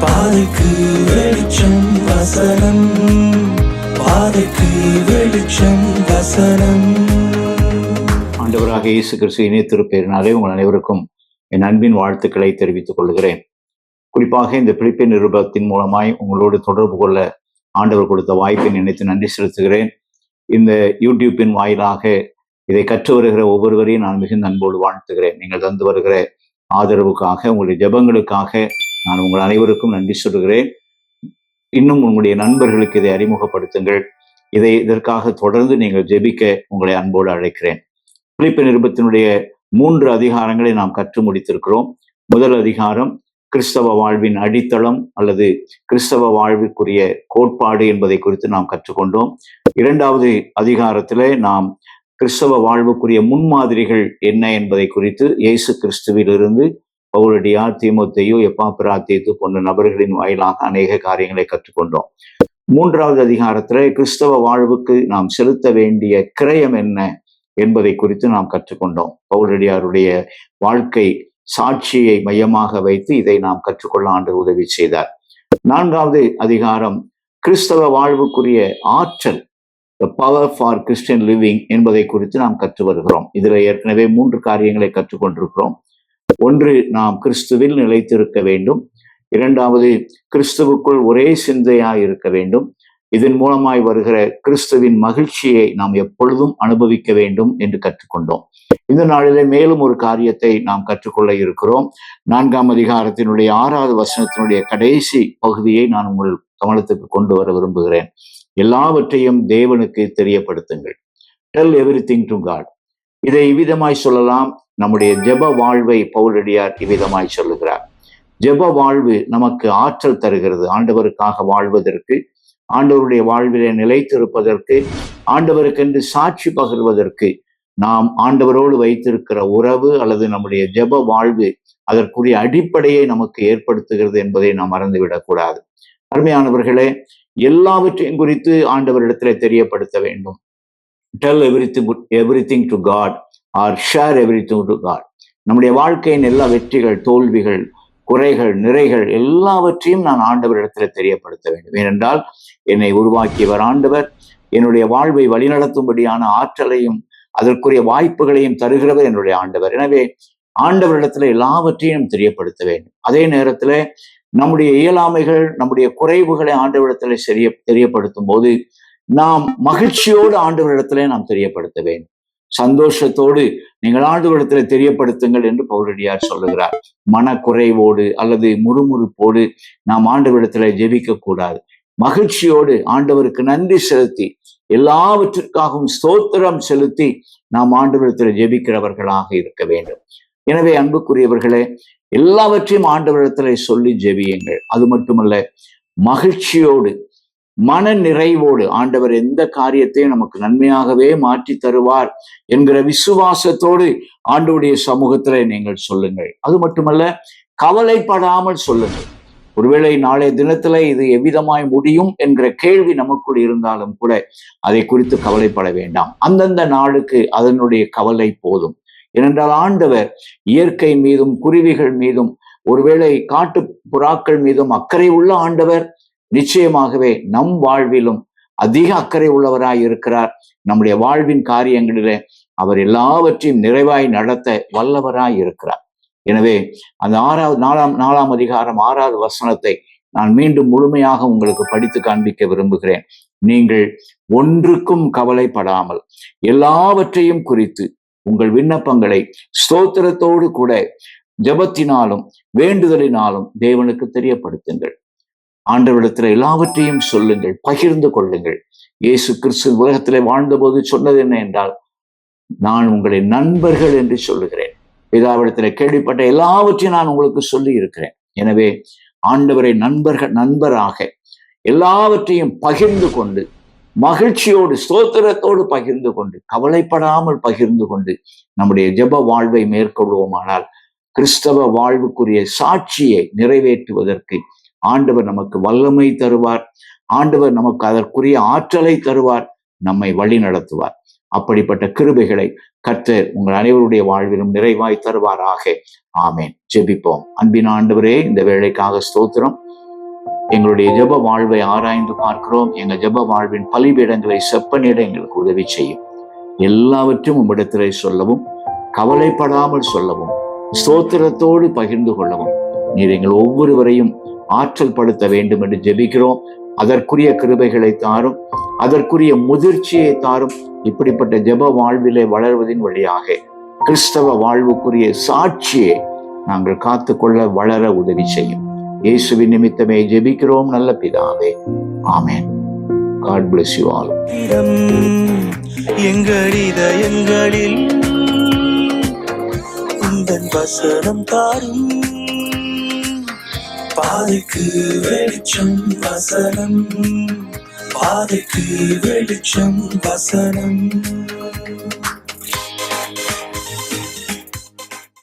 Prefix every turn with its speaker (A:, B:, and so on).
A: பாதைக்கு வெளிச்சம் வசனம். பாதைக்கு வெளிச்சம் வசனம்.
B: ஆண்டவராக இயேசு கிறிஸ்து இணைய உங்கள் அனைவருக்கும் என் அன்பின் வாழ்த்துக்களை தெரிவித்துக் கொள்கிறேன். குறிப்பாக இந்த பிலிப்பின் நிருபத்தின் மூலமாய் உங்களோடு தொடர்பு கொள்ள ஆண்டவர் கொடுத்த வாய்ப்பை நினைத்து நன்றி செலுத்துகிறேன். இந்த யூடியூப்பின் வாயிலாக இதை கற்று வருகிற ஒவ்வொருவரையும் நான் மிகுந்த அன்போடு வாழ்த்துகிறேன். நீங்கள் தந்து வருகிற ஆதரவுக்காக உங்களுடைய ஜெபங்களுக்காக நான் உங்கள் அனைவருக்கும் நன்றி சொல்கிறேன் இன்னும் உங்களுடைய நண்பர்களுக்கு இதை அறிமுகப்படுத்துங்கள். இதை இதற்காக தொடர்ந்து நீங்கள் ஜெபிக்க உங்களை அன்போடு அழைக்கிறேன். பிலிப்பு நிருபத்தினுடைய மூன்று அதிகாரங்களை நாம் கற்று முடித்திருக்கிறோம். முதல் அதிகாரம் கிறிஸ்தவ வாழ்வின் அடித்தளம் அல்லது கிறிஸ்தவ வாழ்விற்குரிய கோட்பாடு என்பதை குறித்து நாம் கற்றுக்கொண்டோம். இரண்டாவது அதிகாரத்தில் நாம் கிறிஸ்தவ வாழ்வுக்குரிய முன்மாதிரிகள் என்ன என்பதை குறித்து இயேசு கிறிஸ்துவிலிருந்து பவுலடியார் தீமோத்தேயு எப்பாப்பிராத்தியத்து போன்ற நபர்களின் வாயிலாக அநேக காரியங்களை கற்றுக்கொண்டோம். மூன்றாவது அதிகாரத்தில் கிறிஸ்தவ வாழ்வுக்கு நாம் செலுத்த வேண்டிய கிரயம் என்ன என்பதை குறித்து நாம் கற்றுக்கொண்டோம். பவுலடியாருடைய வாழ்க்கை சாட்சியை மையமாக வைத்து இதை நாம் கற்றுக்கொள்ள ஆண்டு உதவி செய்தார். நான்காவது அதிகாரம் கிறிஸ்தவ வாழ்வுக்குரிய ஆற்றல் the power for Christian living என்பதை குறித்து நாம் கற்று வருகிறோம். இதில் ஏற்கனவே மூன்று காரியங்களை கற்றுக்கொண்டிருக்கிறோம். ஒன்று நாம் கிறிஸ்துவில் நிலைத்திருக்க வேண்டும். இரண்டாவது கிறிஸ்துவுக்குள் ஒரே சிந்தையாய் இருக்க வேண்டும். இதன் மூலமாய் வருகிற கிறிஸ்துவின் மகிழ்ச்சியை நாம் எப்பொழுதும் அனுபவிக்க வேண்டும் என்று கற்றுக்கொண்டோம். இந்த நாளிலே மேலும் ஒரு காரியத்தை நாம் கற்றுக்கொள்ள இருக்கிறோம். நான்காம் அதிகாரத்தினுடைய ஆறாவது வசனத்தினுடைய கடைசி பகுதியை நான் உங்கள் கவனத்துக்கு கொண்டு வர விரும்புகிறேன். எல்லாவற்றையும் தேவனுக்கு தெரியப்படுத்துங்கள். Tell every thing to God இதை இவ்விதமாய் சொல்லலாம். நம்முடைய ஜெப வாழ்வை பவுலடியார் இவ்விதமாய் சொல்லுகிறார். ஜெப வாழ்வு நமக்கு ஆற்றல் தருகிறது. ஆண்டவருக்காக வாழ்வதற்கு ஆண்டவருடைய வாழ்விலே நிலைத்திருப்பதற்கு ஆண்டவருக்கென்று சாட்சி பகிர்வதற்கு நாம் ஆண்டவரோடு வைத்திருக்கிற உறவு அல்லது நம்முடைய ஜெப வாழ்வு அதற்குரிய அடிப்படையை நமக்கு ஏற்படுத்துகிறது என்பதை நாம் மறந்துவிடக்கூடாது அருமையானவர்களே எல்லாவற்றையும் குறித்து ஆண்டவரிடத்திலே தெரியப்படுத்த வேண்டும். Tell everything everything to God or share everything to God நம்முடைய வாழ்க்கையின் எல்லா வெற்றிகள் தோல்விகள் குறைகள் நிறைகள் எல்லாவற்றையும் நான் ஆண்டவரிடத்துல தெரியப்படுத்த வேண்டும். ஏனென்றால் என்னை உருவாக்கியவர் ஆண்டவர். என்னுடைய வாழ்வை வழிநடத்தும்படியான ஆற்றலையும் அதற்குரிய வாய்ப்புகளையும் தருகிறவர் என்னுடைய ஆண்டவர். எனவே ஆண்டவரிடத்துல எல்லாவற்றையும் தெரியப்படுத்த வேண்டும். அதே நேரத்துல நம்முடைய இயலாமைகள் நம்முடைய குறைவுகளை ஆண்டவரிடத்துல தெரிய தெரியப்படுத்தும் போது நாம் மகிழ்ச்சியோடு ஆண்டவரிடத்திலே நாம் தெரியப்படுத்த வேண்டும் சந்தோஷத்தோடு நீங்கள் ஆண்டவரிடத்துல தெரியப்படுத்துங்கள் என்று பௌரடியார் சொல்லுகிறார். மனக்குறைவோடு அல்லது முறுமுறுப்போடு நாம் ஆண்டவரிடத்துல ஜெபிக்க கூடாது மகிழ்ச்சியோடு ஆண்டவருக்கு நன்றி செலுத்தி எல்லாவற்றிற்காகவும் ஸ்தோத்திரம் செலுத்தி நாம் ஆண்டவரிடத்தில் ஜெபிக்கிறவர்களாக இருக்க வேண்டும். எனவே அன்புக்குரியவர்களே எல்லாவற்றையும் ஆண்டவரிடத்துல சொல்லி ஜெபியுங்கள். அது மட்டுமல்ல மகிழ்ச்சியோடு மன நிறைவோடு ஆண்டவர் எந்த காரியத்தையும் நமக்கு நன்மையாகவே மாற்றி தருவார் என்கிற விசுவாசத்தோடு ஆண்டவருடைய சமூகத்துல நீங்கள் சொல்லுங்கள். அது மட்டுமல்ல கவலைப்படாமல் சொல்லுங்கள். ஒருவேளை நாளைய தினத்துல இது எவ்விதமாய் முடியும் என்கிற கேள்வி நமக்குள் இருந்தாலும் கூட அதை குறித்து கவலைப்பட வேண்டாம். அந்தந்த நாளுக்கு அதனுடைய கவலை போதும். ஏனென்றால் ஆண்டவர் இயற்கை மீதும் குருவிகள் மீதும் ஒருவேளை காட்டு புறாக்கள் மீதும் அக்கறை உள்ள ஆண்டவர் நிச்சயமாகவே நம் வாழ்விலும் அதிக அக்கறை உள்ளவராய் இருக்கிறார். நம்முடைய வாழ்வின் காரியங்களிலே அவர் எல்லாவற்றையும் நிறைவாய் நடத்த வல்லவராய் இருக்கிறார். எனவே அந்த ஆறாவது நாலாம் நாலாம் அதிகாரம் ஆறாவது வசனத்தை நான் மீண்டும் முழுமையாக உங்களுக்கு படித்து காண்பிக்க விரும்புகிறேன். நீங்கள் ஒன்றுக்கும் கவலைப்படாமல் எல்லாவற்றையும் குறித்து உங்கள் விண்ணப்பங்களை ஸ்தோத்திரத்தோடு கூட ஜபத்தினாலும் வேண்டுதலினாலும் தேவனுக்கு தெரியப்படுத்துங்கள். ஆண்டவரிடத்தில் எல்லாவற்றையும் சொல்லுங்கள் பகிர்ந்து கொள்ளுங்கள். இயேசு கிறிஸ்து உலகத்திலே வாழ்ந்தபோது சொன்னது என்ன என்றால் நான் உங்களை நண்பர்கள் என்று சொல்லுகிறேன். பிதாவிடத்தில் கேள்விப்பட்ட எல்லாவற்றையும் நான் உங்களுக்கு சொல்லி இருக்கிறேன் எனவே ஆண்டவரை நண்பர்கள் நண்பராக எல்லாவற்றையும் பகிர்ந்து கொண்டு மகிழ்ச்சியோடு ஸ்தோத்திரத்தோடு பகிர்ந்து கொண்டு கவலைப்படாமல் பகிர்ந்து கொண்டு நம்முடைய ஜெப வாழ்வை மேற்கொள்வோமானால் கிறிஸ்தவ வாழ்வுக்குரிய சாட்சியை நிறைவேற்றுவதற்கு ஆண்டவர் நமக்கு வல்லமை தருவார். ஆண்டவர் நமக்கு அதற்குரிய ஆற்றலை தருவார். நம்மை வழி நடத்துவார். அப்படிப்பட்ட கிருபைகளை கர்த்தர் உங்கள் அனைவருடைய வாழ்விலும் நிறைவாய் தருவாராக. ஆமேன். ஜெபிப்போம். அன்பின் ஆண்டவரே இந்த வேலைக்காக ஸ்தோத்திரம். எங்களுடைய ஜெப வாழ்வை ஆராய்ந்து பார்க்கிறோம். எங்கள் ஜெப வாழ்வின் பலிபீடங்களை செப்பனிட எங்களுக்கு உதவி செய்யும். எல்லாவற்றும் உம்மிடத்திலே சொல்லவும் கவலைப்படாமல் சொல்லவும் ஸ்தோத்திரத்தோடு பகிர்ந்து கொள்ளவும் நீர் எங்கள் ஒவ்வொருவரையும் ஆற்றல் படுத்த வேண்டும் என்று ஜெபிக்கிறோம். அதற்குரிய கிருபைகளை தாரும். அதற்குரிய முதிர்ச்சியை தாரும். இப்படிப்பட்ட ஜெப வாழ்விலே வளர்வதின் வழியாக கிறிஸ்தவ வாழ்வுக்குரிய சாட்சியை நாங்கள் காத்துக்கொள்ள வளர உதவி செய்யும். இயேசுவின் நிமித்தமே ஜெபிக்கிறோம். நல்ல பிதாவே. ஆமேன். காட் பிளஸ் யூ
A: ஆல் எங்கள் இதயங்களில் உந்தன் வசனம் தாரும். பாதைக்கு வெளிச்சம் வசனம். பாதைக்கு வெளிச்சம் வசனம்.